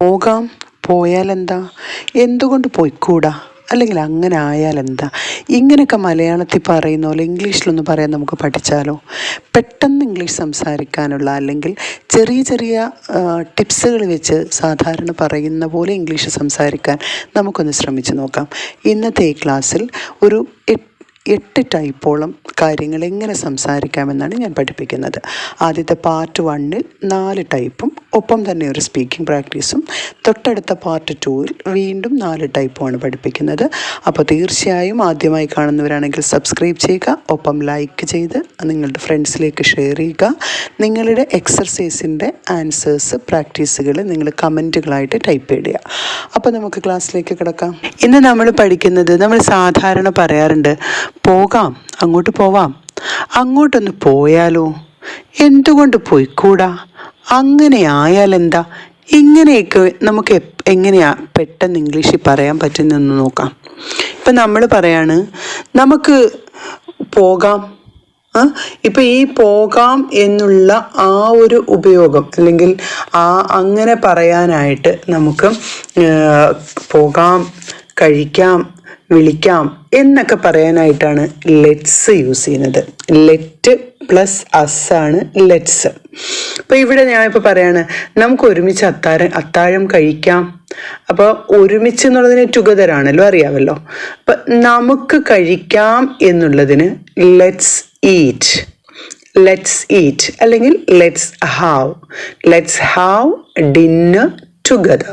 പോകാം പോയാലെന്താ? എന്തുകൊണ്ട് പോയിക്കൂടാ? അല്ലെങ്കിൽ അങ്ങനെ ആയാലെന്താ? ഇങ്ങനെയൊക്കെ മലയാളത്തിൽ പറയുന്ന പോലെ ഇംഗ്ലീഷിലൊന്ന് പറയാൻ നമുക്ക് പഠിച്ചാലോ? പെട്ടെന്ന് ഇംഗ്ലീഷ് സംസാരിക്കാനുള്ള അല്ലെങ്കിൽ ചെറിയ ചെറിയ ടിപ്സുകൾ വെച്ച് സാധാരണ പറയുന്ന പോലെ ഇംഗ്ലീഷ് സംസാരിക്കാൻ നമുക്കൊന്ന് ശ്രമിച്ചു നോക്കാം. ഇന്നത്തെ ഈ ക്ലാസ്സിൽ ഒരു എട്ട് ടൈപ്പോളം കാര്യങ്ങൾ എങ്ങനെ സംസാരിക്കാമെന്നാണ് ഞാൻ പഠിപ്പിക്കുന്നത്. ആദ്യത്തെ പാർട്ട് വണ്ണിൽ നാല് ടൈപ്പും ഒപ്പം തന്നെ ഒരു സ്പീക്കിംഗ് പ്രാക്ടീസും തൊട്ടടുത്ത പാർട്ട് ടൂവിൽ വീണ്ടും നാല് ടൈപ്പുമാണ് പഠിപ്പിക്കുന്നത്. അപ്പോൾ തീർച്ചയായും ആദ്യമായി കാണുന്നവരാണെങ്കിൽ സബ്സ്ക്രൈബ് ചെയ്യുക ഒപ്പം ലൈക്ക് ചെയ്ത് നിങ്ങളുടെ ഫ്രണ്ട്സിലേക്ക് ഷെയർ ചെയ്യുക. നിങ്ങളുടെ എക്സർസൈസിന്റെ ആൻസേഴ്സ് പ്രാക്ടീസുകൾ നിങ്ങൾ കമന്റുകളായിട്ട് ടൈപ്പ് ചെയ്യുക അപ്പോൾ നമുക്ക് ക്ലാസ്സിലേക്ക് കിടക്കാം. ഇന്ന് നമ്മൾ പഠിക്കുന്നത് നമ്മൾ സാധാരണ പറയാറുണ്ട് പോകാം അങ്ങോട്ട് പോവാം. അങ്ങോട്ടൊന്ന് പോയാലോ? എന്തുകൊണ്ട് പോയിക്കൂടാ? അങ്ങനെ ആയാലെന്താ ഇങ്ങനെയൊക്കെ നമുക്ക് എങ്ങനെയാ പെട്ടെന്ന് ഇംഗ്ലീഷിൽ പറയാൻ പറ്റുന്നതെന്ന് നോക്കാം. ഇപ്പം നമ്മൾ പറയാണ് നമുക്ക് പോകാം. ഇപ്പം ഈ പോകാം എന്നുള്ള ആ ഒരു ഉപയോഗം അല്ലെങ്കിൽ ആ അങ്ങനെ പറയാനായിട്ട് നമുക്ക് പോകാം കഴിക്കാം വിളിക്കാം എന്നൊക്കെ പറയാനായിട്ടാണ് ലെറ്റ്സ് യൂസ് ചെയ്യുന്നത്. ലെറ്റ് പ്ലസ് അസ് ആണ് ലെറ്റ്സ് അപ്പോൾ ഇവിടെ ഞാനിപ്പോൾ പറയാണ് നമുക്ക് ഒരുമിച്ച് അത്താഴം അത്താഴം കഴിക്കാം. അപ്പോൾ ഒരുമിച്ച് എന്നുള്ളതിന് ടുഗദർ ആണല്ലോ അറിയാമല്ലോ അപ്പം നമുക്ക് കഴിക്കാം എന്നുള്ളതിന് ലെറ്റ്സ് ഈറ്റ് ലെറ്റ്സ് ഈറ്റ് അല്ലെങ്കിൽ let's have let's have dinner together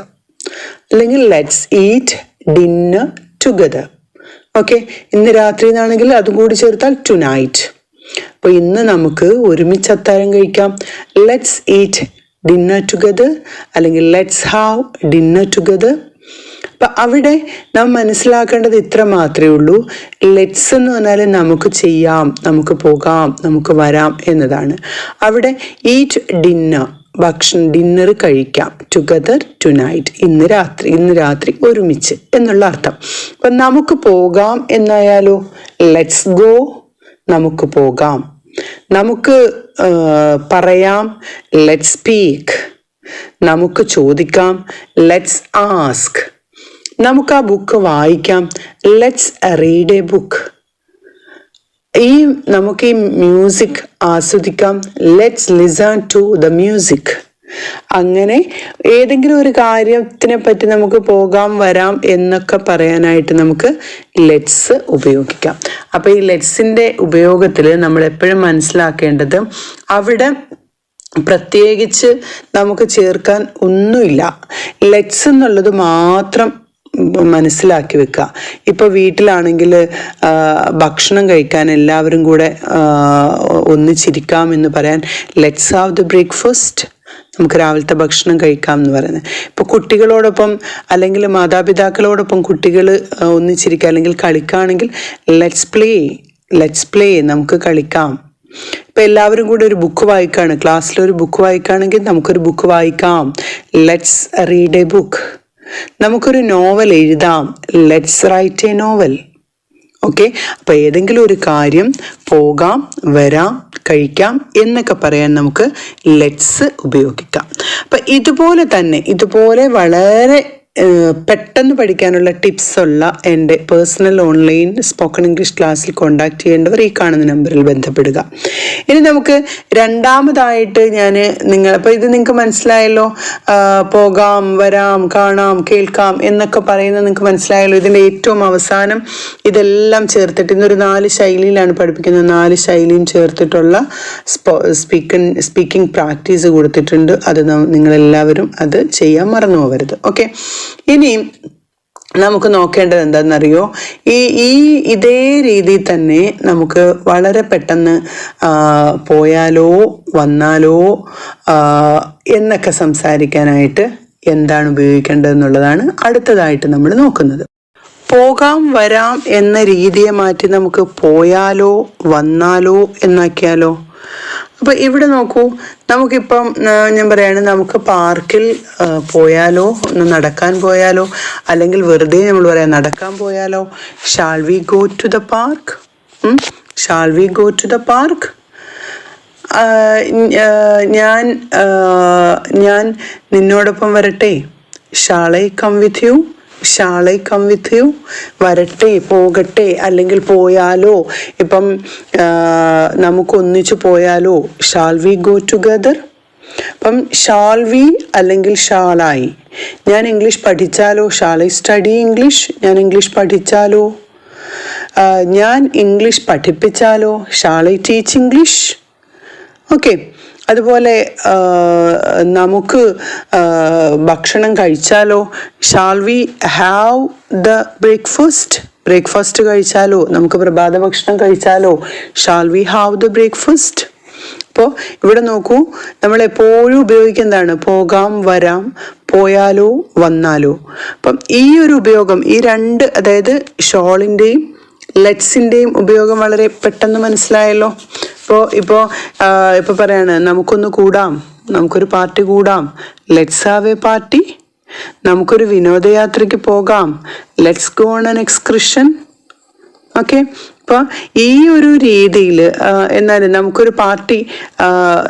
അല്ലെങ്കിൽ let's eat dinner together okay ഇന്ന് രാത്രി എന്നാണെങ്കിൽ അതും കൂടി ചേർത്താൽ ടു നൈറ്റ് അപ്പോൾ ഇന്ന് നമുക്ക് ഒരുമിച്ച് അത്താരം കഴിക്കാം. ലെറ്റ്സ് ഈറ്റ് ഡിന്നർ ടുഗദർ അല്ലെങ്കിൽ ലെറ്റ്സ് ഹാവ് ഡിന്നർ ടുഗദർ അപ്പം അവിടെ നാം മനസ്സിലാക്കേണ്ടത് ഇത്ര മാത്രമേ ഉള്ളൂ. ലെറ്റ്സ് എന്ന് പറഞ്ഞാൽ നമുക്ക് ചെയ്യാം നമുക്ക് പോകാം നമുക്ക് വരാം എന്നതാണ്. അവിടെ ഈറ്റ് ഡിന്നർ ഭക്ഷണം ഡിന്നർ കഴിക്കാം. ടുഗദർ ടു നൈറ്റ് ഇന്ന് രാത്രി ഇന്ന് രാത്രി ഒരുമിച്ച് എന്നുള്ള അർത്ഥം. അപ്പം നമുക്ക് പോകാം എന്നായാലോ? ലെറ്റ്സ് ഗോ നമുക്ക് പോകാം. നമുക്ക് പറയാം. ലെറ്റ് സ്പീക്ക് നമുക്ക് ചോദിക്കാം. ലെറ്റ്സ് ആസ്ക് നമുക്ക് ആ ബുക്ക് വായിക്കാം. ലെറ്റ്സ് റീഡ് എ ബുക്ക് ഈ നമുക്ക് ഈ മ്യൂസിക് ആസ്വദിക്കാം. Let's listen to the music അങ്ങനെ ഏതെങ്കിലും ഒരു കാര്യത്തിനെ പറ്റി നമുക്ക് പോകാം വരാം എന്നൊക്കെ പറയാനായിട്ട് നമുക്ക് ലെറ്റ്സ് ഉപയോഗിക്കാം. അപ്പോൾ ഈ ലെറ്റ്സിന്റെ ഉപയോഗത്തിൽ നമ്മൾ എപ്പോഴും മനസ്സിലാക്കേണ്ടത് അവിടെ പ്രത്യേകിച്ച് നമുക്ക് ചേർക്കാൻ ഒന്നുമില്ല. ലെറ്റ്സ് എന്നുള്ളത് മാത്രം മനസ്സിലാക്കി വെക്കുക ഇപ്പോൾ വീട്ടിലാണെങ്കിൽ ഭക്ഷണം കഴിക്കാൻ എല്ലാവരും കൂടെ ഒന്നിച്ചിരിക്കാം എന്ന് പറയാൻ ലെറ്റ്സ് ഹാവ് ദ ബ്രേക്ക്ഫാസ്റ്റ് നമുക്ക് രാവിലത്തെ ഭക്ഷണം കഴിക്കാം എന്ന് പറയുന്നത്. ഇപ്പോൾ കുട്ടികളോടൊപ്പം അല്ലെങ്കിൽ മാതാപിതാക്കളോടൊപ്പം കുട്ടികൾ ഒന്നിച്ചിരിക്കുക അല്ലെങ്കിൽ കളിക്കുകയാണെങ്കിൽ ലെറ്റ്സ് പ്ലേ ലെറ്റ്സ് പ്ലേ നമുക്ക് കളിക്കാം. ഇപ്പം എല്ലാവരും കൂടി ഒരു ബുക്ക് വായിക്കുകയാണ് ക്ലാസ്സിൽ ഒരു ബുക്ക് വായിക്കുകയാണെങ്കിൽ നമുക്കൊരു ബുക്ക് വായിക്കാം. ലെറ്റ്സ് റീഡ് എ ബുക്ക് നമുക്കൊരു നോവൽ എഴുതാം. Let's write a novel okay അപ്പോൾ ഏതെങ്കിലും ഒരു കാര്യം പോകാം വരാം കഴിക്കാം എന്നൊക്കെ പറയാൻ നമുക്ക് ലെറ്റ്സ് ഉപയോഗിക്കാം. അപ്പം ഇതുപോലെ തന്നെ ഇതുപോലെ വളരെ പെട്ടെന്ന് പഠിക്കാനുള്ള ടിപ്സ് ഉള്ള എന്റെ പേഴ്സണൽ ഓൺലൈൻ സ്പോക്കൺ ഇംഗ്ലീഷ് ക്ലാസ്സിൽ കോൺടാക്ട് ചെയ്യേണ്ടവർ ഈ കാണുന്ന നമ്പറിൽ ബന്ധപ്പെടുക. ഇനി നമുക്ക് രണ്ടാമതായിട്ട് ഞാൻ നിങ്ങൾ അപ്പോൾ ഇത് നിങ്ങൾക്ക് മനസ്സിലായല്ലോ? പോകാം വരാം കാണാം കേൾക്കാം എന്നൊക്കെ പറയുന്നത് നിങ്ങൾക്ക് മനസ്സിലായല്ലോ? ഇതിന്റെ ഏറ്റവും അവസാനം ഇതെല്ലാം ചേർത്തിട്ട് ഇന്നൊരു നാല് ശൈലിയിലാണ് പഠിപ്പിക്കുന്നത്. നാല് ശൈലിയും ചേർത്തിട്ടുള്ള സ്പോ സ്പീക്കൻ സ്പീക്കിംഗ് പ്രാക്ടീസ് കൊടുത്തിട്ടുണ്ട്. അത് നിങ്ങളെല്ലാവരും അത് ചെയ്യാൻ മറന്നു പോകരുത്. ഓക്കെ? ഇനി നമുക്ക് നോക്കേണ്ടത് എന്താണെന്നറിയോ? ഈ ഈ ഇതേ രീതിയിൽ തന്നെ നമുക്ക് വളരെ പെട്ടെന്ന് പോയാലോ വന്നാലോ എന്നൊക്കെ സംസാരിക്കാനായിട്ട് എന്താണ് ഉപയോഗിക്കേണ്ടതെന്നുള്ളതാണ് അടുത്തതായിട്ട് നമ്മൾ നോക്കുന്നത്. പോകാം വരാം എന്ന രീതിയെ മാറ്റി നമുക്ക് പോയാലോ വന്നാലോ എന്നാക്കിയാലോ? അപ്പോൾ ഇവിടെ നോക്കൂ നമുക്കിപ്പം ഞാൻ പറയാണ് നമുക്ക് പാർക്കിൽ പോയാലോ ഒന്ന് നടക്കാൻ പോയാലോ അല്ലെങ്കിൽ വെറുതെ നമ്മൾ പറയാം നടക്കാൻ പോയാലോ shall we go to the park shall we go to the park ഞാൻ ഞാൻ നിന്നോടൊപ്പം വരട്ടെ? Shall I come with you shall I come with you വരട്ടെ പോകട്ടെ അല്ലെങ്കിൽ പോയാലോ? ഇപ്പം നമുക്ക് ഒന്നിച്ച് പോയാലോ? ഷാൾ വി ഗോ ടുഗദർ അപ്പം ഷാൾ വി അല്ലെങ്കിൽ ഷാളായി ഞാൻ ഇംഗ്ലീഷ് പഠിച്ചാലോ? ഷാളൈ സ്റ്റഡി ഇംഗ്ലീഷ് ഞാൻ ഇംഗ്ലീഷ് പഠിച്ചാലോ? ഞാൻ English പഠിപ്പിച്ചാലോ? Shall I teach English okay അതുപോലെ നമുക്ക് ഭക്ഷണം കഴിച്ചാലോ? Shall we have the breakfast breakfast കഴിച്ചാലോ? നമുക്ക് പ്രഭാത ഭക്ഷണം കഴിച്ചാലോ? Shall we have the breakfast അപ്പോൾ ഇവിടെ നോക്കൂ നമ്മൾ എപ്പോഴും ഉപയോഗിക്കുന്നതാണ് പോകാം വരാം പോയാലോ വന്നാലോ. അപ്പം ഈ ഒരു ഉപയോഗം ഈ രണ്ട് അതായത് ഷോളിന്റെയും ലെറ്റ്സിന്റെയും ഉപയോഗം വളരെ പെട്ടെന്ന് മനസ്സിലായല്ലോ? ഇപ്പോൾ ഇപ്പോൾ ഇപ്പോൾ പറയാണ് നമുക്കൊന്ന് കൂടാം നമുക്കൊരു പാർട്ടി കൂടാം ലെറ്റ്സ് ഹാവ് എ പാർട്ടി നമുക്കൊരു വിനോദയാത്രയ്ക്ക് പോകാം let's go on an excursion okay അപ്പോൾ ഈ ഒരു രീതിയിൽ എന്നാലും നമുക്കൊരു പാർട്ടി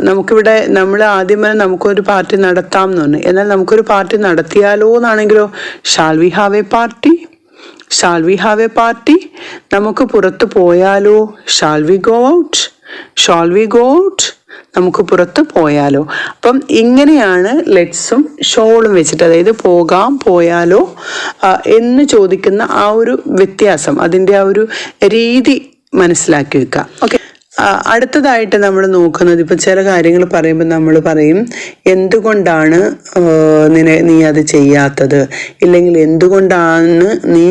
നമുക്കിവിടെ നമ്മൾ ആദ്യം തന്നെ നമുക്കൊരു പാർട്ടി നടത്താം എന്ന് പറഞ്ഞു. എന്നാൽ നമുക്കൊരു പാർട്ടി നടത്തിയാലോ എന്നാണെങ്കിലോ shall we have a party shall we have a party നമുക്ക് പുറത്ത് പോയാലോ? Shall we go out shall we go out നമുക്ക് പുറത്ത് പോയാലോ. അപ്പം ഇങ്ങനെയാണ് ലെറ്റ്സും ഷോളും വെച്ചിട്ട് അതായത് പോകാം പോയാലോ എന്ന് ചോദിക്കുന്ന ആ ഒരു വ്യത്യാസം അതിന്റെ ആ ഒരു രീതി മനസ്സിലാക്കി വെക്കുക. ഓക്കെ അടുത്തതായിട്ട് നമ്മൾ നോക്കുന്നത് ഇപ്പൊ ചില കാര്യങ്ങൾ പറയുമ്പോൾ നമ്മൾ പറയും എന്തുകൊണ്ടാണ് നിന നീ അത് ചെയ്യാത്തത്? ഇല്ലെങ്കിൽ എന്തുകൊണ്ടാണ് നീ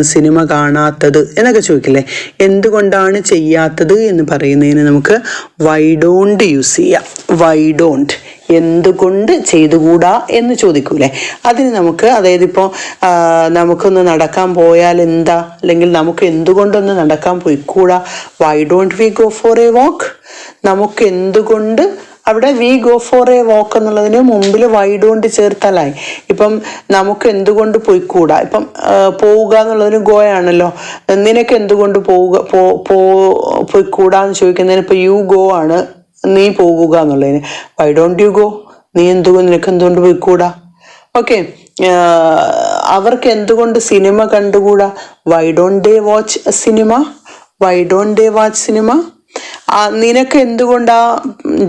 സിനിമ കാണാത്തത്? എന്നൊക്കെ ചോദിക്കില്ലേ? എന്തുകൊണ്ടാണ് ചെയ്യാത്തത്? എന്ന് പറയുന്നതിന് നമുക്ക് വൈ ഡോണ്ട് യൂസ് ചെയ്യാം. വൈ ഡോണ്ട് എന്തുകൊണ്ട് ചെയ്തുകൂടാ എന്ന് ചോദിക്കൂലേ? അതിന് നമുക്ക് അതായത് ഇപ്പോൾ നമുക്കൊന്ന് നടക്കാൻ പോയാൽ എന്താ? അല്ലെങ്കിൽ നമുക്ക് എന്തുകൊണ്ടൊന്ന് നടക്കാൻ പോയിക്കൂടാ? Why don't we go for a walk നമുക്ക് എന്തുകൊണ്ട് അവിടെ we go for a walk എന്നുള്ളതിന് മുമ്പിൽ വൈ ഡോണ്ട് ചേർത്താലായി. ഇപ്പം നമുക്ക് എന്തുകൊണ്ട് പോയിക്കൂടാ? ഇപ്പം പോവുക എന്നുള്ളതിന് ഗോ ആണല്ലോ. നിനക്ക് എന്തുകൊണ്ട് പോവുക പോ പോയിക്കൂടാ എന്ന് ചോദിക്കുന്നതിന് ഇപ്പം യു ഗോ ആണ്. നീ പോകുക എന്നുള്ളതിന്. വൈ ഡോണ്ട് യു ഗോ നീ എന്തുകൊണ്ട് നിനക്ക് എന്തുകൊണ്ട് പോയിക്കൂടാ? ഓക്കെ അവർക്ക് എന്തുകൊണ്ട് cinema കണ്ടുകൂടാ? Why don't they watch cinema why don't they watch cinema നിനക്ക് എന്തുകൊണ്ടാ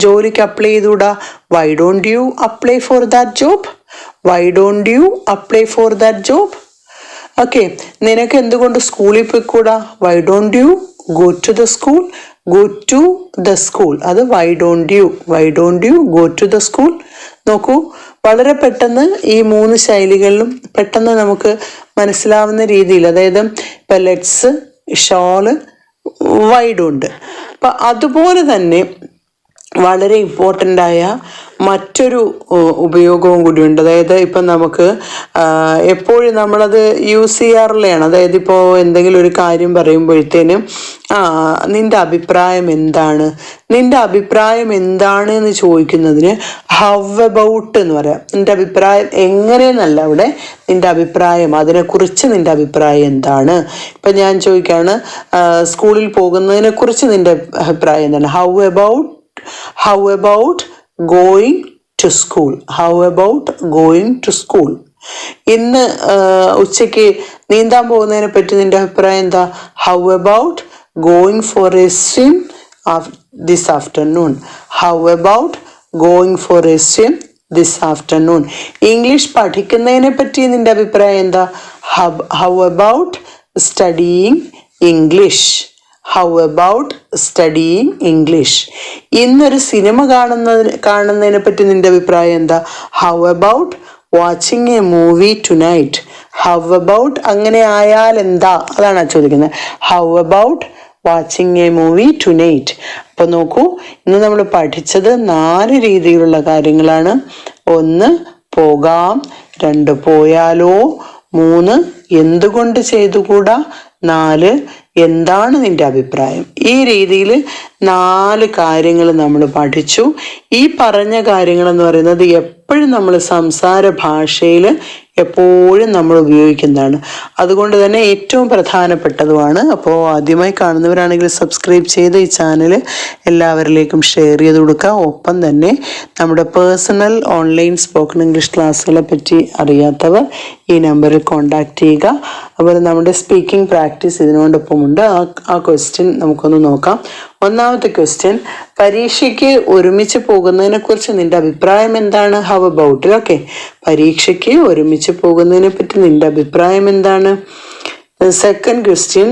ജോലിക്ക് apply ചെയ്തുകൂടാ? Why don't you apply for that job why don't you apply for that job okay നിനക്ക് എന്തുകൊണ്ട് സ്കൂളിൽ പോയിക്കൂടാ? Why don't you go to the school go to the school അത് why don't you why don't you go to the school നോക്കൂ വളരെ പെട്ടെന്ന് ഈ മൂന്ന് ശൈലികളിലും പെട്ടെന്ന് നമുക്ക് മനസ്സിലാവുന്ന രീതിയിൽ അതായത് ഇപ്പം ലെറ്റ്സ് ഷോൾ വൈഡുണ്ട് അപ്പം അതുപോലെ തന്നെ വളരെ ഇമ്പോർട്ടന്റ് ആയ മറ്റൊരു ഉപയോഗവും കൂടിയുണ്ട്. അതായത് ഇപ്പം നമുക്ക് എപ്പോഴും നമ്മളത് യൂസ് ചെയ്യാറുള്ളതാണ് അതായത് ഇപ്പോൾ എന്തെങ്കിലും ഒരു കാര്യം പറയുമ്പോഴത്തേനും ആ നിന്റെ അഭിപ്രായം എന്താണ്? നിന്റെ അഭിപ്രായം എന്താണ് എന്ന് ചോദിക്കുന്നതിന് ഹൗ അബൌട്ട് എന്ന് പറയാം. നിന്റെ അഭിപ്രായം എങ്ങനെയെന്നല്ല അവിടെ നിന്റെ അഭിപ്രായം അതിനെക്കുറിച്ച് നിന്റെ അഭിപ്രായം എന്താണ്? ഇപ്പം ഞാൻ ചോദിക്കുകയാണ് സ്കൂളിൽ പോകുന്നതിനെക്കുറിച്ച് നിന്റെ അഭിപ്രായം എന്താണ്? How about how about going to school how about going to school ഇന്ന് ഉച്ചയ്ക്ക് നീന്താൻ പോകുന്നതിനെ പറ്റി നിന്റെ അഭിപ്രായം എന്താ? How about going for a swim this afternoon how about going for a swim this afternoon English പഠിക്കുന്നതിനെ പറ്റി നിന്റെ അഭിപ്രായം എന്താ? How about studying English how about studying English ഇന്നൊരു സിനിമ കാണുന്നതിന് കാണുന്നതിനെ പറ്റി നിന്റെ അഭിപ്രായം എന്താ? How about watching a movie tonight how about അങ്ങനെ ആയാൽ എന്താ? അതാണ് ചോദിക്കുന്നത്. How about watching a movie tonight അപ്പോൾ നോക്കൂ ഇന്ന് നമ്മൾ പഠിച്ചത് നാല് രീതിയിലുള്ള കാര്യങ്ങളാണ്. ഒന്ന് പോകാം. രണ്ട് പോയാലോ. മൂന്ന് എന്തുകൊണ്ട് ചെയ്തുകൂടാ? നാല് എന്താണ് നിന്റെ അഭിപ്രായം? ഈ രീതിയിൽ നാല് കാര്യങ്ങൾ നമ്മൾ പഠിച്ചു. ഈ പറഞ്ഞ കാര്യങ്ങൾ എന്ന് പറയുന്നത് എപ്പോഴും നമ്മൾ സംസാര ഭാഷയിൽ എപ്പോഴും നമ്മൾ ഉപയോഗിക്കുന്നതാണ്. അതുകൊണ്ട് തന്നെ ഏറ്റവും പ്രധാനപ്പെട്ടതുമാണ്. അപ്പോൾ ആദ്യമായി കാണുന്നവരാണെങ്കിൽ സബ്സ്ക്രൈബ് ചെയ്ത് ഈ ചാനൽ എല്ലാവരിലേക്കും ഷെയർ ചെയ്ത് കൊടുക്കുക. ഒപ്പം തന്നെ നമ്മുടെ പേഴ്സണൽ ഓൺലൈൻ സ്പോക്കൺ ഇംഗ്ലീഷ് ക്ലാസ്സുകളെ പറ്റി അറിയാത്തവർ ഈ നമ്പറിൽ കോൺടാക്റ്റ് ചെയ്യുക. അതുപോലെ നമ്മുടെ സ്പീക്കിംഗ് പ്രാക്ടീസ് ഇതിനോടൊപ്പമുണ്ട് ആ ക്വസ്റ്റ്യൻ നമുക്കൊന്ന് നോക്കാം. ഒന്നാമത്തെ ക്വസ്റ്റ്യൻ പരീക്ഷയ്ക്ക് ഒരുമിച്ച് പോകുന്നതിനെ കുറിച്ച് നിന്റെ അഭിപ്രായം എന്താണ്? ഹവ് അബൌട്ട് ഓക്കെ പരീക്ഷയ്ക്ക് ഒരുമിച്ച് പോകുന്നതിനെ പറ്റി നിന്റെ അഭിപ്രായം എന്താണ്? സെക്കൻഡ് ക്വസ്റ്റ്യൻ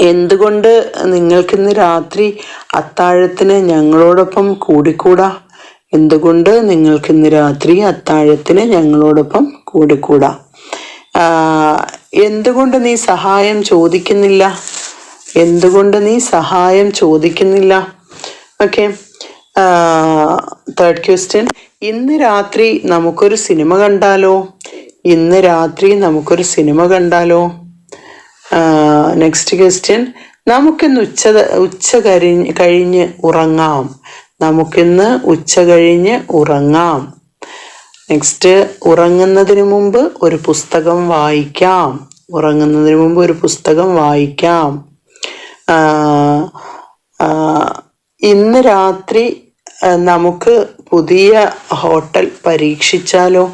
എന്തുകൊണ്ട് നിങ്ങൾക്കിന്ന് രാത്രി അത്താഴത്തിന് ഞങ്ങളോടൊപ്പം കൂടിക്കൂടാ? എന്തുകൊണ്ട് നിങ്ങൾക്കിന്ന് രാത്രി അത്താഴത്തിന് ഞങ്ങളോടൊപ്പം കൂടിക്കൂടാ? എന്തുകൊണ്ട് നീ സഹായം ചോദിക്കുന്നില്ല? എന്തുകൊണ്ട് നീ സഹായം ചോദിക്കുന്നില്ല? ഓക്കെ തേർഡ് ക്വസ്റ്റ്യൻ ഇന്ന് രാത്രി നമുക്കൊരു സിനിമ കണ്ടാലോ? ഇന്ന് രാത്രി നമുക്കൊരു സിനിമ കണ്ടാലോ? നെക്സ്റ്റ് ക്വസ്റ്റ്യൻ നമുക്കിന്ന് ഉച്ച ഉച്ച കഴിഞ്ഞ് കഴിഞ്ഞ് ഉറങ്ങാം. നമുക്കിന്ന് ഉച്ച കഴിഞ്ഞ് ഉറങ്ങാം. നെക്സ്റ്റ് ഉറങ്ങുന്നതിന് മുമ്പ് ഒരു പുസ്തകം വായിക്കാം. ഉറങ്ങുന്നതിന് മുമ്പ് ഒരു പുസ്തകം വായിക്കാം. ഇന്ന് രാത്രി നമുക്ക് പുതിയ ഹോട്ടൽ പരീക്ഷിച്ചാലോ?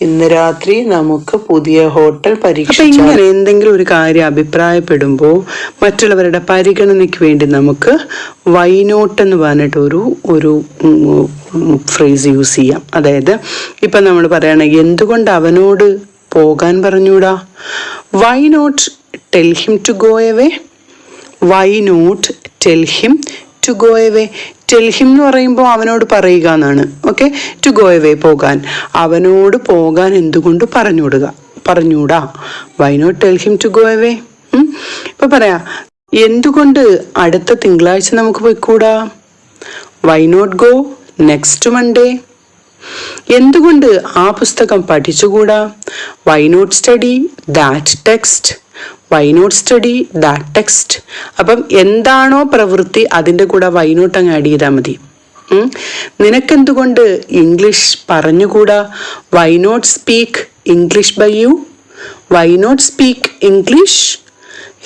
ഇന്ന് രാത്രി നമുക്ക് പുതിയ ഹോട്ടൽ പരീക്ഷിക്കാം എന്തെങ്കിലും ഒരു കാര്യം അഭിപ്രായപ്പെടുമ്പോൾ മറ്റുള്ളവരുടെ പരിഗണനയ്ക്ക് വേണ്ടി നമുക്ക് വൈനോട്ട് എന്ന് പറഞ്ഞിട്ട് ഒരു ഒരു ഫ്രേസ് യൂസ് ചെയ്യാം. അതായത് ഇപ്പം നമ്മൾ പറയുകയാണെങ്കിൽ എന്തുകൊണ്ട് അവനോട് പോകാൻ പറഞ്ഞൂടാ why not tell him to go away why not tell him to go away tell him എന്ന് പറയുമ്പോൾ അവനോട് പറയുക എന്നാണ്. ഓക്കെ ടു ഗോ എവേ പോകാൻ. അവനോട് പോകാൻ എന്തുകൊണ്ട് പറഞ്ഞുവിടുക? പറഞ്ഞൂടാ why not tell to go away ഇപ്പൊ പറയാ എന്തുകൊണ്ട് അടുത്ത തിങ്കളാഴ്ച നമുക്ക് പോയിക്കൂടാ? Why not go next Monday എന്തുകൊണ്ട് ആ പുസ്തകം പഠിച്ചുകൂടാ? Why not study that text why not study that text അപ്പം എന്താണോ പ്രവൃത്തി അതിന്റെ കൂടെ വൈ നോട്ട് അങ്ങ് ആഡ് ചെയ്താൽ മതി. നിനക്കെന്തുകൊണ്ട് English പറഞ്ഞുകൂടാ? Why not speak English by you why not speak English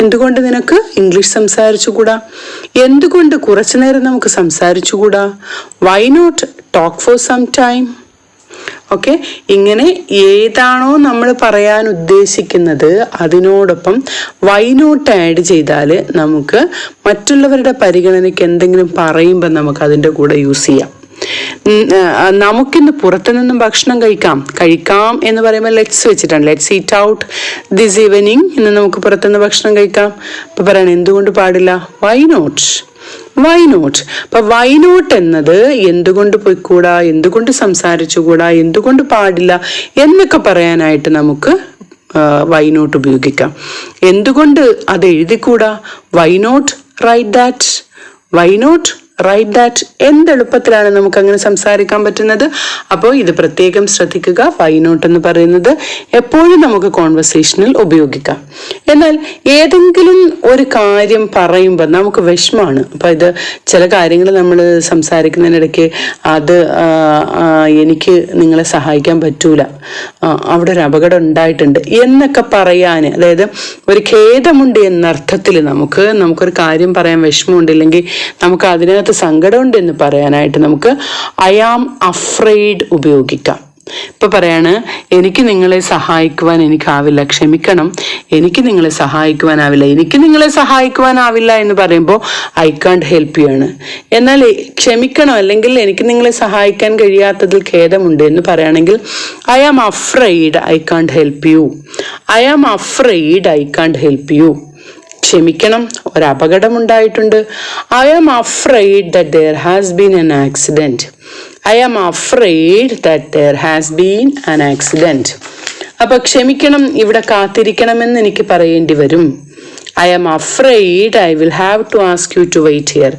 എന്തുകൊണ്ട് നിനക്ക് ഇംഗ്ലീഷ് സംസാരിച്ചുകൂടാ? എന്തുകൊണ്ട് കുറച്ചു നേരം നമുക്ക് സംസാരിച്ചുകൂടാ? Why not talk for some time okay ഇങ്ങനെ ഏതാണോ നമ്മൾ പറയാൻ ഉദ്ദേശിക്കുന്നത് അതിനോടൊപ്പം വൈനോട്ട് ആഡ് ചെയ്താൽ നമുക്ക് മറ്റുള്ളവരുടെ പരിഗണനയ്ക്ക് എന്തെങ്കിലും പറയുമ്പോൾ നമുക്ക് അതിന്റെ കൂടെ യൂസ് ചെയ്യാം. നമുക്കിന്ന് പുറത്തു നിന്നും ഭക്ഷണം കഴിക്കാം. കഴിക്കാം എന്ന് പറയുമ്പോൾ ലെറ്റ്സ് വെച്ചിട്ടാണ്. Let's eat out this evening ഇന്ന് നമുക്ക് പുറത്തുനിന്ന് ഭക്ഷണം കഴിക്കാം. അപ്പം പറയണം എന്തുകൊണ്ട് പാടില്ല? വൈ നോട്ട് വൈ നോട്ട് അപ്പൊ വൈ നോട്ട് എന്നത് എന്തുകൊണ്ട് പോയിക്കൂടാ? എന്തുകൊണ്ട് സംസാരിച്ചുകൂടാ? എന്തുകൊണ്ട് പാടില്ല? എന്നൊക്കെ പറയാനായിട്ട് നമുക്ക് വൈ നോട്ട് ഉപയോഗിക്കാം. എന്തുകൊണ്ട് അത് എഴുതിക്കൂടാ? Why not write that why not write that എന്തെളുപ്പത്തിലാണ് നമുക്ക് അങ്ങനെ സംസാരിക്കാൻ പറ്റുന്നത്? അപ്പോൾ ഇത് പ്രത്യേകം ശ്രദ്ധിക്കുക വൈ നോട്ട് എന്ന് പറയുന്നത് എപ്പോഴും നമുക്ക് കോൺവെർസേഷനിൽ ഉപയോഗിക്കാം. എന്നാൽ ഏതെങ്കിലും ഒരു കാര്യം പറയുമ്പോൾ നമുക്ക് വിഷമാണ്. അപ്പോൾ ഇത് ചില കാര്യങ്ങൾ നമ്മൾ സംസാരിക്കുന്നതിനിടയ്ക്ക് അത് എനിക്ക് നിങ്ങളെ സഹായിക്കാൻ പറ്റൂല. അവിടെ ഒരു അപകടം ഉണ്ടായിട്ടുണ്ട് എന്നൊക്കെ പറയാൻ അതായത് ഒരു ഖേദമുണ്ട് എന്നർത്ഥത്തിൽ നമുക്ക് നമുക്കൊരു കാര്യം പറയാൻ വിഷമമുണ്ട് ഇല്ലെങ്കിൽ നമുക്ക് അതിനകത്ത് സങ്കടമുണ്ട് എന്ന് പറയാനായിട്ട് നമുക്ക് ഐ ആം അഫ്രൈഡ് ഉപയോഗിക്കാം. ഇപ്പൊ പറയാണ് എനിക്ക് നിങ്ങളെ സഹായിക്കുവാൻ എനിക്കാവില്ല ക്ഷമിക്കണം. എനിക്ക് നിങ്ങളെ സഹായിക്കുവാനാവില്ല എനിക്ക് നിങ്ങളെ സഹായിക്കുവാനാവില്ല എന്ന് പറയുമ്പോൾ ഐ കാണ്ട് ഹെൽപ്പ് യു ആണ്. എന്നാൽ ക്ഷമിക്കണം? അല്ലെങ്കിൽ എനിക്ക് നിങ്ങളെ സഹായിക്കാൻ കഴിയാത്തതിൽ ഖേദമുണ്ട് എന്ന് പറയുകയാണെങ്കിൽ I am afraid I can't help you I am afraid I can't help you ക്ഷമിക്കണം. ഒരു അപകടം ഉണ്ടായിട്ടുണ്ട് I am afraid that there has been an accident I am afraid that there has been an accident അപ്പോൾ ക്ഷമിക്കണം ഇവിടെ കാത്തിരിക്കണമെന്ന് എനിക്ക് പറയേണ്ടി വരും. I am afraid I will have to ask you to wait here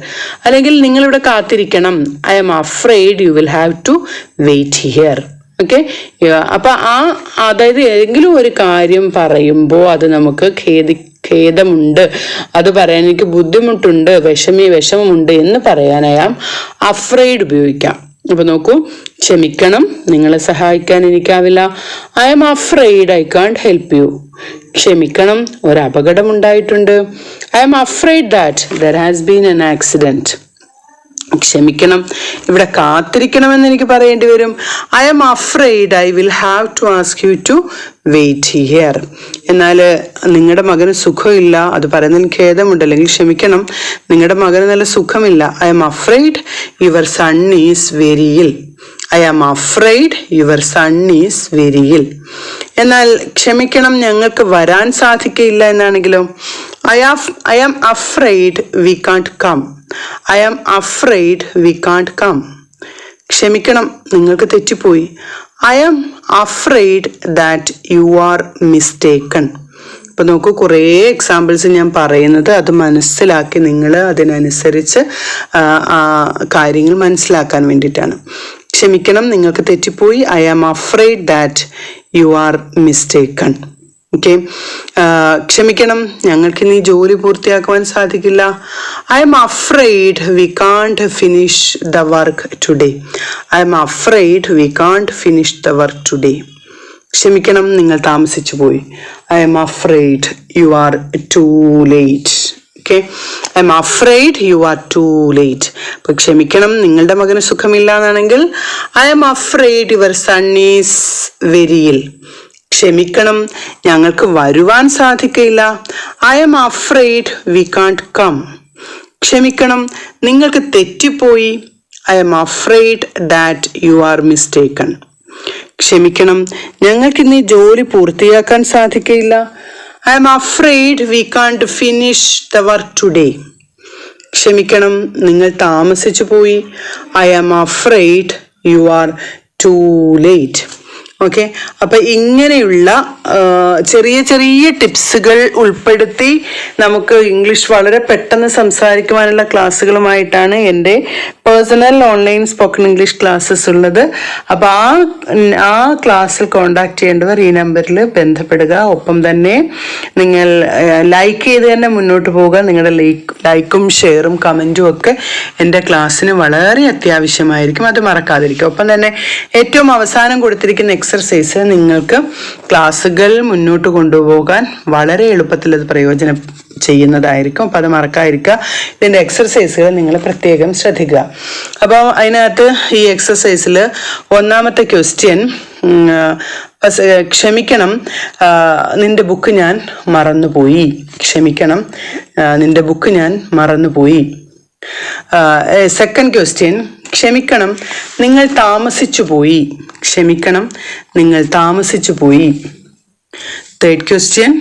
അല്ലെങ്കിൽ നിങ്ങളിവിടെ കാത്തിരിക്കണം. I am afraid you will have to wait here okay അപ്പൊ ആ അതായത് ഏതെങ്കിലും ഒരു കാര്യം പറയുമ്പോൾ അത് നമുക്ക് ഖേദി ഖേദമുണ്ട് അത് പറയാൻ എനിക്ക് ബുദ്ധിമുട്ടുണ്ട് വിഷമി വിഷമമുണ്ട് എന്ന് പറയാനായാം അഫ്രൈഡ് ഉപയോഗിക്കാം. അപ്പൊ നോക്കൂ ക്ഷമിക്കണം നിങ്ങളെ സഹായിക്കാൻ എനിക്കാവില്ല. I am afraid I can't help you ക്ഷമിക്കണം ഒരു അപകടം ഉണ്ടായിട്ടുണ്ട് I am afraid that there has been an accident ക്ഷമിക്കണം. ഇവിടെ കാത്തിരിക്കണമെന്ന് എനിക്ക് പറയേണ്ടി വരും. I am afraid I will have to ask you to wait here എന്നാൽ നിങ്ങളുടെ മകന് സുഖമില്ല. അത് പറയുന്നതിന് ഖേദമുണ്ട്. അല്ലെങ്കിൽ ക്ഷമിക്കണം. നിങ്ങളുടെ മകന് നല്ല സുഖമില്ല. I am afraid your son is very ill I am afraid your son is very ill എന്നാൽ ക്ഷമിക്കണം. ഞങ്ങൾക്ക് വരാൻ സാധിക്കയില്ല എന്നാണെങ്കിലോ? I ആഫ് I am afraid we can't come I am afraid we can't come ക്ഷമിക്കണം നിങ്ങൾക്ക് തെറ്റിപ്പോയി. I am afraid that you are mistaken ഇപ്പം നോക്കൂ കുറേ എക്സാമ്പിൾസ് ഞാൻ പറയുന്നത് അത് മനസ്സിലാക്കി നിങ്ങൾ അതിനനുസരിച്ച് ആ, കാര്യങ്ങൾ മനസ്സിലാക്കാൻ വേണ്ടിയിട്ടാണ്. ക്ഷമിക്കണം നിങ്ങൾക്ക് തെറ്റിപ്പോയി. I am afraid that you are mistaken okay ക്ഷമിക്കണം. ഞങ്ങൾക്ക് ഇനി ജോലി പൂർത്തിയാക്കുവാൻ സാധിക്കില്ല. I am afraid we can't finish the work today I am afraid we can't finish the work today ക്ഷമിക്കണം നിങ്ങൾ താമസിച്ചു പോയി. I am afraid you are too late okay I am afraid you are too late അപ്പൊ ക്ഷമിക്കണം നിങ്ങളുടെ മകന് സുഖമില്ല എന്നാണെങ്കിൽ I am afraid your son is very ill ക്ഷമിക്കണം ഞങ്ങൾക്ക് വരുവാൻ സാധിക്കയില്ല. I am afraid we can't come ക്ഷമിക്കണം നിങ്ങൾക്ക് തെറ്റിപ്പോയി. I am afraid that you are mistaken ക്ഷമിക്കണം ഞങ്ങൾക്ക് ഇന്ന് ഈ ജോലി പൂർത്തിയാക്കാൻ സാധിക്കയില്ല. I am afraid we can't finish the work today ക്ഷമിക്കണം നിങ്ങൾ താമസിച്ചു പോയി I am afraid you are too late okay അപ്പൊ ഇങ്ങനെയുള്ള ചെറിയ ചെറിയ ടിപ്സുകൾ ഉൾപ്പെടുത്തി നമുക്ക് ഇംഗ്ലീഷ് വളരെ പെട്ടെന്ന് സംസാരിക്കുവാനുള്ള ക്ലാസ്സുകളുമായിട്ടാണ് എന്റെ personal online spoken English classes ഉള്ളത്. അപ്പോൾ ആ ആ ക്ലാസ്സിൽ കോണ്ടാക്ട് ചെയ്യേണ്ടവർ ഈ നമ്പറിൽ ബന്ധപ്പെടുക. ഒപ്പം തന്നെ നിങ്ങൾ ലൈക്ക് ചെയ്ത് തന്നെ മുന്നോട്ട് പോവുക. നിങ്ങളുടെ ലൈക്ക് ഷെയറും കമന്റും ഒക്കെ എന്റെ ക്ലാസ്സിന് വളരെ അത്യാവശ്യമായിരിക്കും. അത് മറക്കാതിരിക്കും ഒപ്പം തന്നെ ഏറ്റവും അവസാനം കൊടുത്തിരിക്കുന്ന എക്സർസൈസ് നിങ്ങൾക്ക് ക്ലാസ്സുകൾ മുന്നോട്ട് കൊണ്ടുപോകാൻ വളരെ എളുപ്പത്തിൽ അത് പ്രയോജനം ചെയ്യുന്നതായിരിക്കും. അപ്പോൾ അത് മറക്കാതിരിക്കുക. ഇതിന്റെ എക്സസൈസുകൾ നിങ്ങൾ പ്രത്യേകം ശ്രദ്ധിക്കുക. അപ്പോൾ അതിനകത്ത് ഈ എക്സസൈസിൽ ഒന്നാമത്തെ ക്വസ്റ്റ്യൻ ക്ഷമിക്കണം നിന്റെ ബുക്ക് ഞാൻ മറന്നുപോയി. ക്ഷമിക്കണം നിന്റെ ബുക്ക് ഞാൻ മറന്നുപോയി. സെക്കൻഡ് ക്വസ്റ്റ്യൻ ക്ഷമിക്കണം നിങ്ങൾ താമസിച്ചു പോയി ക്ഷമിക്കണം നിങ്ങൾ താമസിച്ചു പോയി തേർഡ് ക്വസ്റ്റ്യൻ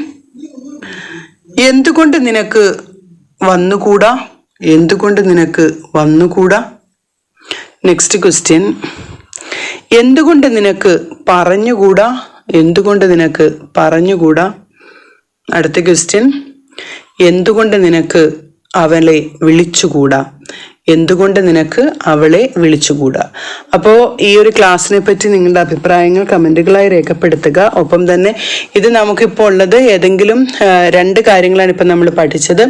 എന്തുകൊണ്ട് നിനക്ക് വന്നുകൂടാ? എന്തുകൊണ്ട് നിനക്ക് വന്നുകൂടാ? നെക്സ്റ്റ് ക്വസ്റ്റ്യൻ എന്തുകൊണ്ട് നിനക്ക് പറഞ്ഞുകൂടാ? എന്തുകൊണ്ട് നിനക്ക് പറഞ്ഞുകൂടാ? അടുത്ത ക്വസ്റ്റ്യൻ എന്തുകൊണ്ട് നിനക്ക് അവളെ വിളിച്ചുകൂടാ? എന്തുകൊണ്ട് നിനക്ക് അവളെ വിളിച്ചുകൂടാ? അപ്പോൾ ഈ ഒരു ക്ലാസ്സിനെ പറ്റി നിങ്ങളുടെ അഭിപ്രായങ്ങൾ കമന്റുകളായി രേഖപ്പെടുത്തുക. ഒപ്പം തന്നെ ഇത് നമുക്കിപ്പോൾ ഉള്ളത് ഏതെങ്കിലും രണ്ട് കാര്യങ്ങളാണ് ഇപ്പം നമ്മൾ പഠിച്ചത്.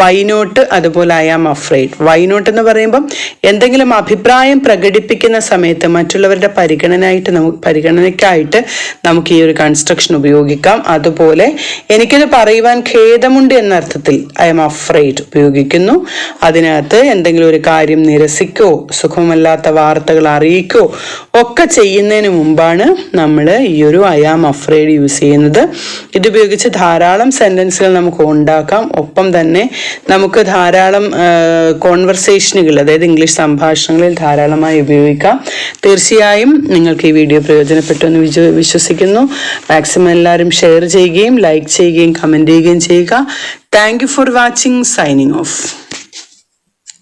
വൈനോട്ട് അതുപോലെ ഐ ആം അഫ്രൈഡ് വൈനോട്ട് എന്ന് പറയുമ്പം എന്തെങ്കിലും അഭിപ്രായം പ്രകടിപ്പിക്കുന്ന സമയത്ത് മറ്റുള്ളവരുടെ പരിഗണനയായിട്ട് നമുക്ക് പരിഗണനയ്ക്കായിട്ട് നമുക്ക് ഈ ഒരു കൺസ്ട്രക്ഷൻ ഉപയോഗിക്കാം. അതുപോലെ എനിക്കിത് പറയുവാൻ ഖേദമുണ്ട് എന്ന അർത്ഥത്തിൽ ഐ എം അഫ്രൈഡ് ഉപയോഗിക്കുന്നു. അതിനകത്ത് എന്തെങ്കിലും ഒരു കാര്യം നിരസിക്കോ സുഖമല്ലാത്ത വാർത്തകൾ അറിയിക്കോ ഒക്കെ ചെയ്യുന്നതിന് മുമ്പാണ് നമ്മൾ ഈ ഒരു ഐ ആം അഫ്രൈഡ് യൂസ് ചെയ്യുന്നത്. ഇതുപയോഗിച്ച് ധാരാളം സെന്റൻസുകൾ നമുക്ക് ഉണ്ടാക്കാം. ഒപ്പം തന്നെ നമുക്ക് ധാരാളം കോൺവെർസേഷനുകൾ അതായത് ഇംഗ്ലീഷ് സംഭാഷണങ്ങളിൽ ധാരാളമായി ഉപയോഗിക്കാം. തീർച്ചയായും നിങ്ങൾക്ക് ഈ വീഡിയോ പ്രയോജനപ്പെട്ടു എന്ന് വിശ്വ- വിശ്വസിക്കുന്നു. മാക്സിമം എല്ലാവരും ഷെയർ ചെയ്യുകയും ലൈക്ക് ചെയ്യുകയും കമന്റ് ചെയ്യുകയും ചെയ്യുക. Thank you for watching signing off